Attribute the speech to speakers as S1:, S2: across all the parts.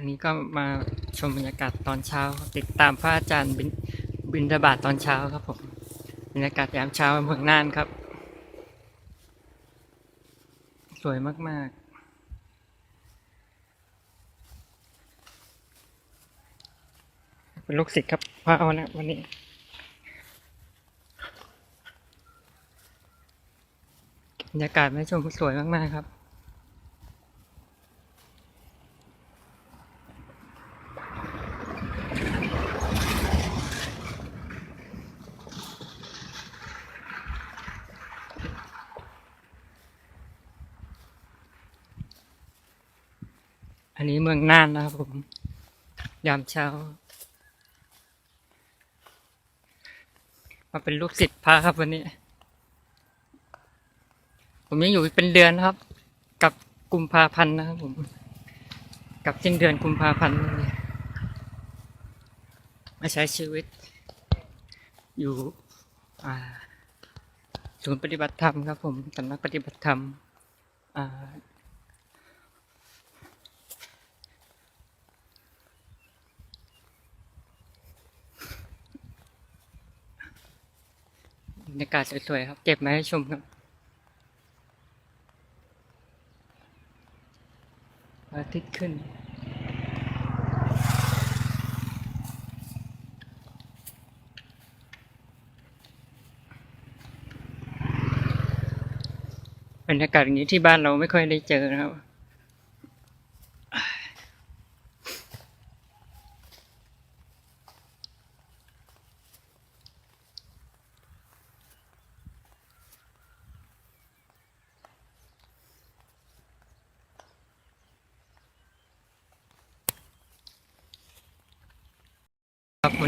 S1: วันนี้ก็มาชมบรรยากาศตอนเช้า ติดตามพระอาจารย์บินบินทบาทตอนเช้าครับผมบรรยากาศยามเช้าเมืองน่านครับ สวยมากๆเป็นลูกศิษย์ครับพระเอานะวันนี้ บรรยากาศไม่ชมสวยมาก ๆ ครับ อันนี้เมืองน่านนะครับผม ยามเช้า มาเป็นลูกศิษย์พระครับวันนี้ ผมยังอยู่เป็นเดือนครับ กับกุมภาพันธ์นะครับผม กับสิ้นเดือนกุมภาพันธ์มาใช้ชีวิต อยู่ศูนย์ปฏิบัติธรรมครับผมสำนักปฏิบัติธรรมอ่า บรรยากาศสวยๆครับ เก็บมาให้ชมครับอาทิตย์ขึ้นบรรยากาศอย่างนี้ที่บ้านเราไม่ค่อยได้เจอนะครับ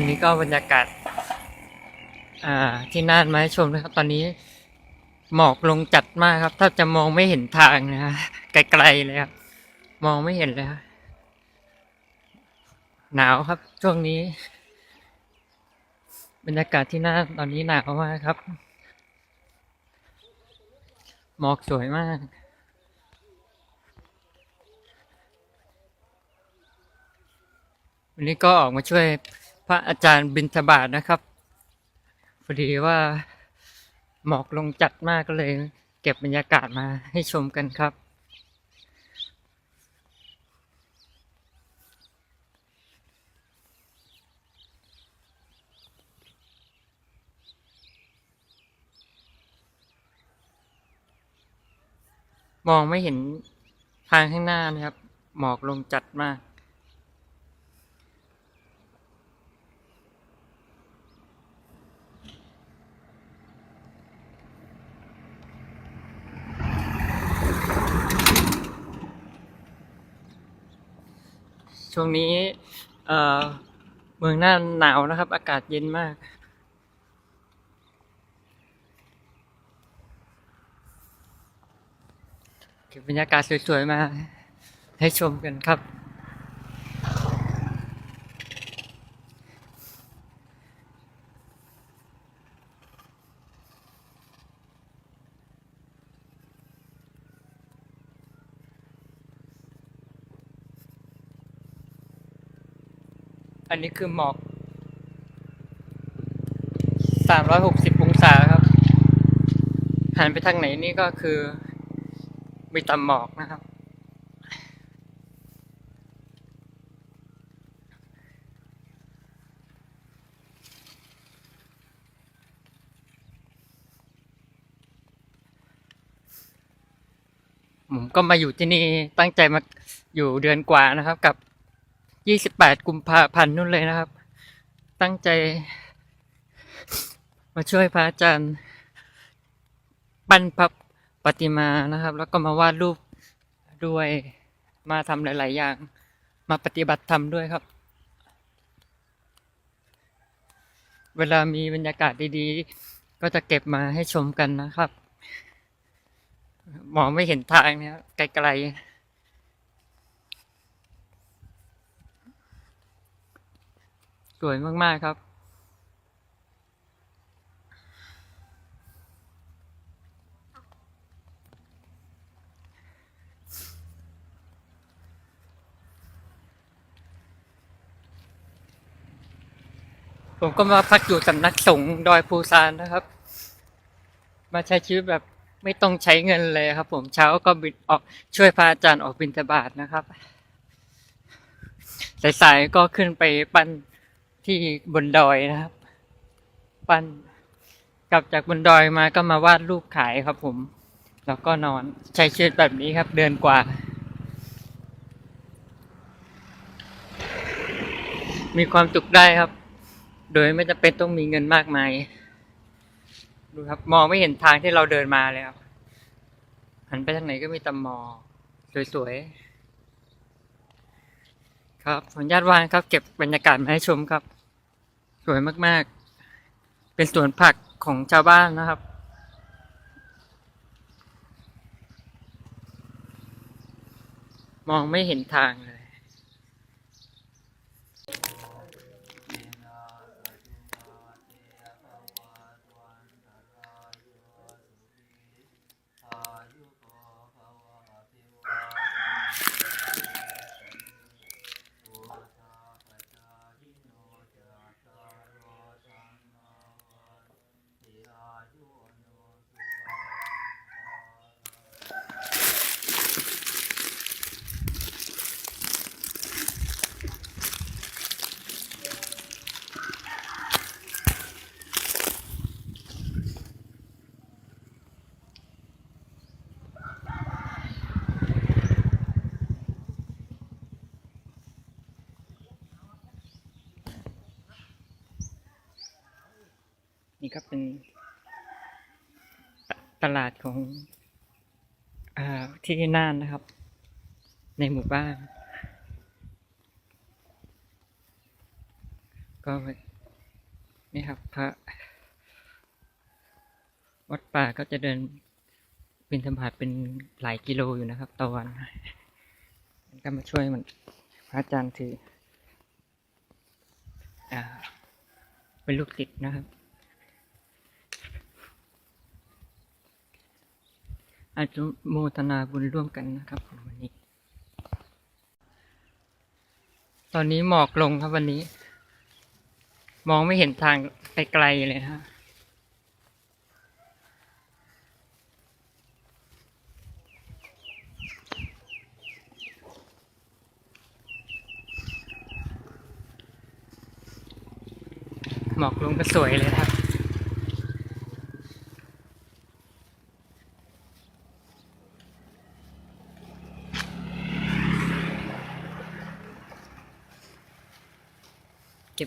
S1: วันนี้ก็บรรยากาศ อ่า ที่น่านมาให้ชมนะครับ ตอนนี้ หมอกลงจัดมากครับ ถ้าจะมองไม่เห็นทางนะฮะไกลๆเลยครับมองไม่เห็นเลยครับหนาวครับ ช่วงนี้ บรรยากาศที่น่านตอนนี้หนาวมากครับ หมอกสวยมากวันนี้ก็ออกมาช่วย ระอาจารย์บินทบาทนะครับพอดีว่าหมอกลงจัดมากก็เลย เก็บบรรยากาศมาให้ชมกันครับมองไม่เห็นทางข้างหน้านะครับ หมอกลงจัดมาก ช่วงนี้เอ่อเมืองน่านหนาวนะครับ อากาศเย็นมากเก็บบรรยากาศสวยๆมาให้ชมกันครับ อันนี้คือหมอกสามร้อยหกสิบองศาครับ หันไปทางไหนนี่ก็คือ มีต่หมอกนะครับ ผมก็มาอยู่ที่นี่ตั้งใจมาอยู่เดือนกว่านะครับกับ ยี่สิบแปดกุมภาพันธ์นู่นเลยนะครับ ตั้งใจ มาช่วยพระอาจารย์ปั้นพระปฏิมานะครับ แล้วก็มาวาดรูปด้วยมาทำหลาย ๆ อย่าง มาปฏิบัติธรรมด้วยครับ เวลามีบรรยากาศดี ๆ ก็จะเก็บมาให้ชมกันนะครับ มองไม่เห็นทางเนี่ยไกล ๆ สวยมาก ๆ ครับ ผมก็มาพักอยู่สำนักสงฆ์ดอยภูซานนะครับ มาใช้ชีวิตแบบไม่ต้องใช้เงินเลยครับ ผมเช้าก็บินออกช่วยพระอาจารย์ออกบินตบาทนะครับ สายๆก็ขึ้นไปปั้น ที่บนดอยนะครับ ปั้นกลับจากบนดอยมาก็มาวาดรูปขายครับผม แล้วก็นอนใช้ชีวิตแบบนี้ครับ เดือนกว่า มีความสุขได้ครับ โดยไม่จำเป็นต้องมีเงินมากมาย ดูครับ มองไม่เห็นทางที่เราเดินมาเลยครับหันไปทางไหนก็มีตำมอ สวยๆ ครับขออนุญาตวางครับ เก็บบรรยากาศมาให้ชมครับ สวยมากๆ เป็นสวนผักของชาวบ้านนะครับมองไม่เห็นทางเลย นี่ก็เป็นตลาดของอที่น่านนะครับ ในหมู่บ้าน ก็นี่ครับพระวัดป่าก็จะเดินบินธบาตเป็นหลายกิโลอยู่นะครับต่อวันก็มาช่วยมันพระอาจารย์ถืออ่าเป็นลูกติดนะครับ อาจจะโมทนาบุญร่วมกันนะครับวันนี้ ตอนนี้หมอกลงครับวันนี้ มองไม่เห็นทางไปไกลเลยฮะหมอกลงก็สวยเลยครับ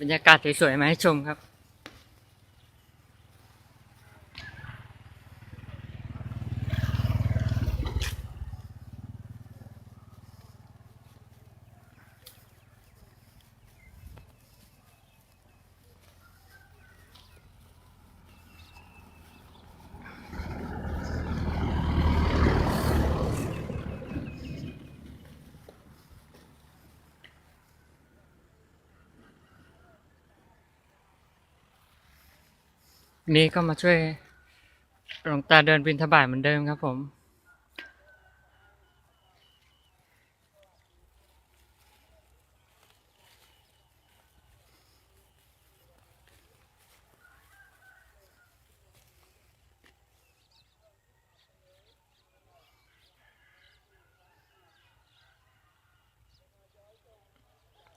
S1: บรรยากาศสวยๆมาให้ชมครับ นี่ก็มาช่วยหลวงตาเดินบินทบาทเหมือนเดิมครับผม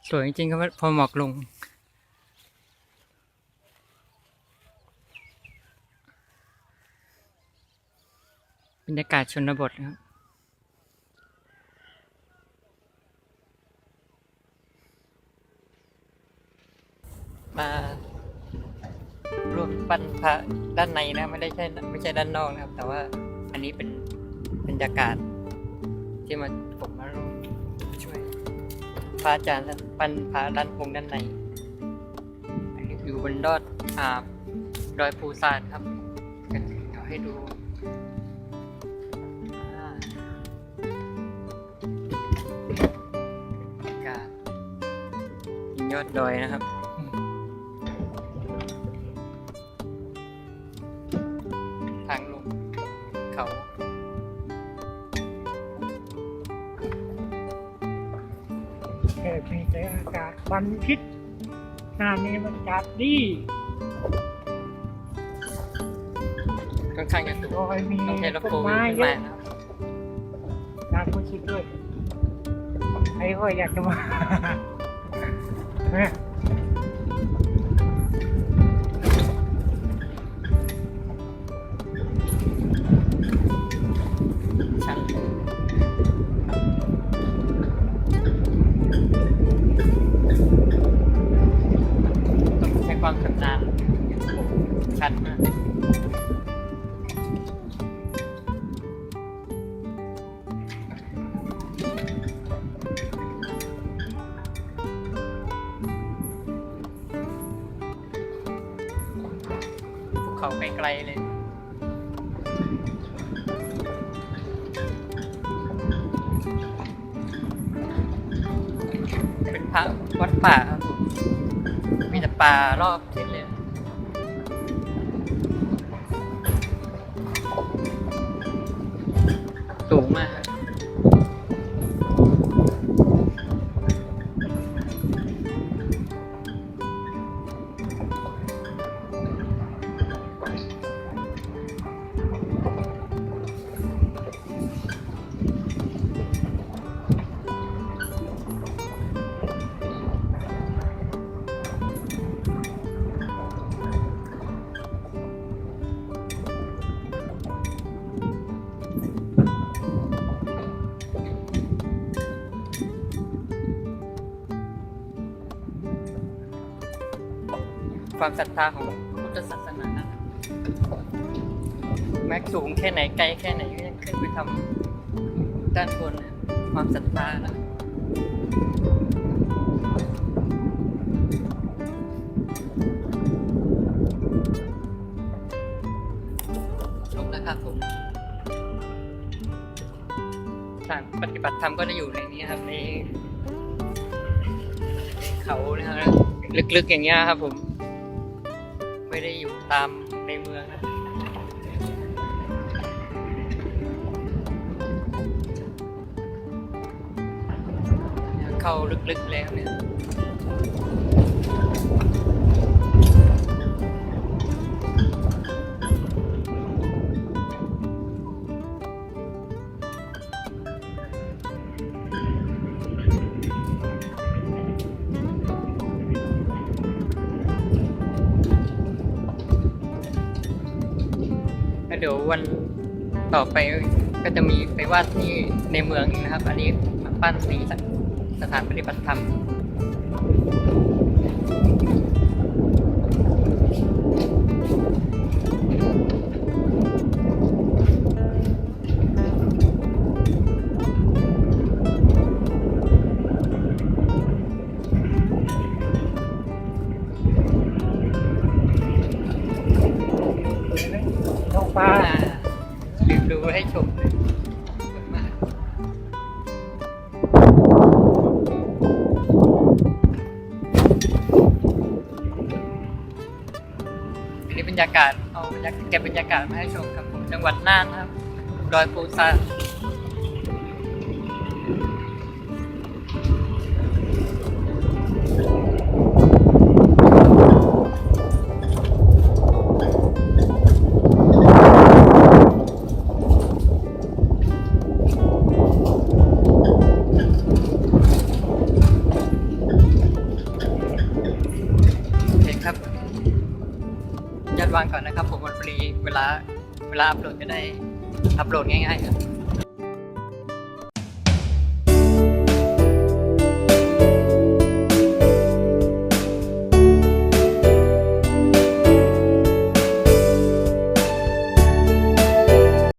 S1: สวยจริงๆครับพอหมอกลง บรรยากาศชนบทครับมาร่วมปั้นพระด้านในนะไม่ได้ใช่ไม่ใช่ด้านนอกนะครับ แต่ว่าอันนี้เป็นบรรยากาศ ที่มาผมมาร่วมช่วยพระอาจารย์ท่านปั้นพระด้านพงด้านใน อันนี้อยู่บนยอดอ่าดอยภูซานครับเดี๋ยวให้ดู ดดอยนะครับ ทางลงเขา
S2: แค่มีแต่อากาศควันพิษน้ำนี้มันจัดดี
S1: ค่อนข้างจะสูง
S2: โดยมี
S1: ต้องใช้รถ
S2: ต้
S1: โฟ
S2: น
S1: ล์วิ
S2: ไม้
S1: วขึ้น
S2: เย
S1: มา
S2: อะ
S1: นะครับ
S2: การพูดชิดด้วยใครก็อยากจะมา เเขา
S1: ไกลๆเลยเป็นพระวัดป่าครับผมมีแต่ป่ารอบเลย ความศรัทธาของพุทธศาสนานะครับแม้สูงแค่ไหนไกลแค่ไหนก็ยังขึ้นไปทำด้านบนนะความศรัทธานะชมนะครับผมสถานปฏิบัติธรรมก็จะอยู่ในนี้ครับในเขานะครับลึกๆอย่างเงี้ยครับผม ตามในเมืองนะเข้าลึกๆแล้วเนี่ย ต่อไปก็จะมีไปวาดที่ในเมืองอีกนะครับ อันนี้ปั้นสีสถานปฏิบัติธรรม รรยากาศเอาบรรยากาศเก็บบรรยากาศมาให้ชมครับผมจังหวัดน่านครับดอยปูซาน เวลาเวลาอัปโหลดจะได้อัปโหลดง่ายๆครับ